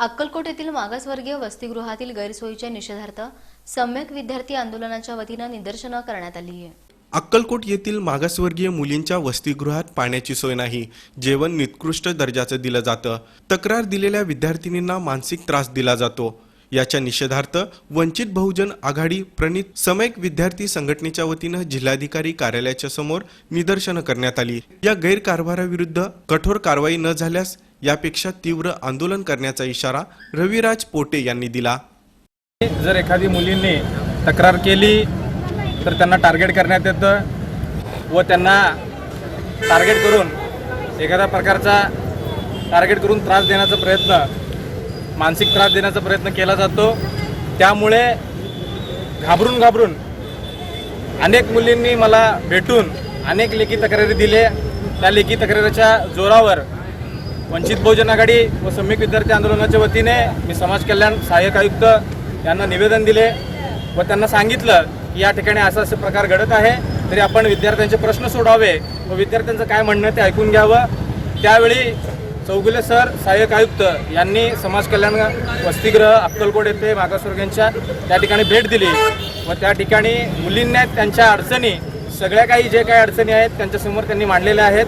अक्कलकोट येथील मागासवर्गीय वसतिगृहातील गैरसोयीच्या निषेधार्थ सम्यक विद्यार्थी आंदोलनाच्या वतीनं निदर्शनं करण्यात आली आहे. अक्कलकोट येथील मागासवर्गीय मुलींच्या वसतिगृहात पाण्याची सोय नाही जेवण निकृष्ट दर्जाचं दिलं जातं तक्रार दिलेल्या विद्यार्थिनींना मानसिक त्रास दिला जातो. याच्या निषेधार्थ वंचित बहुजन आघाडी प्रणित समयक विद्यार्थी संघटनेच्या वतीनं जिल्हाधिकारी कार्यालयाच्या समोर निदर्शनं करण्यात आली. या गैरकारभाराविरुद्ध कठोर कारवाई न झाल्यास यापेक्षा तीव्र आंदोलन करण्याचा इशारा रविराज पोटे यांनी दिला. जर एखादी मुलींनी तक्रार केली तर त्यांना टार्गेट करण्यात येतं व त्यांना टार्गेट करून एखाद्या प्रकारचा टार्गेट करून त्रास देण्याचा प्रयत्न मानसिक त्रास देण्याचा प्रयत्न केला जातो. त्यामुळे घाबरून घाबरून अनेक मुलींनी मला भेटून अनेक लेखी तक्रारी दिले त्या लेखी तक्रारीच्या जोरावर वंचित बहुजन आघाडी व सम्यक विद्यार्थी आंदोलनाच्या वतीने मी समाज कल्याण सहाय्यक आयुक्त यांना निवेदन दिले व त्यांना सांगितलं की या ठिकाणी असा असे प्रकार घडत आहे तरी आपण विद्यार्थ्यांचे प्रश्न सोडावे व विद्यार्थ्यांचं काय म्हणणं ते ऐकून घ्यावं. त्यावेळी चौगुले सर सहाय्यक आयुक्त यांनी समाज कल्याण वसतिगृह अक्कलकोट येथे मागासवर्गीयांच्या त्या ठिकाणी भेट दिली व त्या ठिकाणी मुलींना त्यांच्या अडचणी सगळ्या काही जे काही अडचणी आहेत त्यांच्यासमोर त्यांनी मांडलेल्या आहेत.